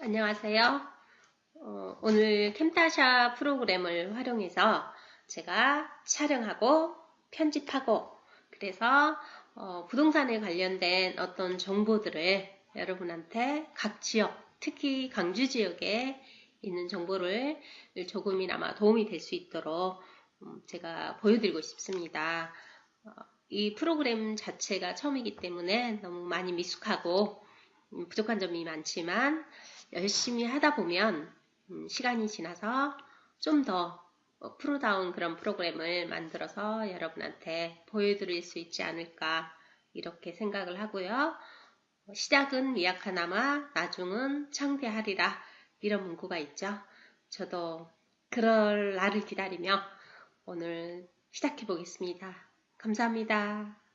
안녕하세요. 어, 오늘 캠타샤 프로그램을 활용해서 제가 촬영하고 편집하고 그래서 어, 부동산에 관련된 어떤 정보들을 여러분한테 각 지역, 특히 강주 지역에 있는 정보를 조금이나마 도움이 될 수 있도록 음, 제가 보여드리고 싶습니다. 어, 이 프로그램 자체가 처음이기 때문에 너무 많이 미숙하고 음, 부족한 점이 많지만 열심히 하다 보면 음, 시간이 지나서 좀더 어, 프로다운 그런 프로그램을 만들어서 여러분한테 보여드릴 수 있지 않을까 이렇게 생각을 하고요. 어, 시작은 미약하나마 나중은 창대하리라 이런 문구가 있죠. 저도 그럴 날을 기다리며 오늘 시작해 보겠습니다. 감사합니다.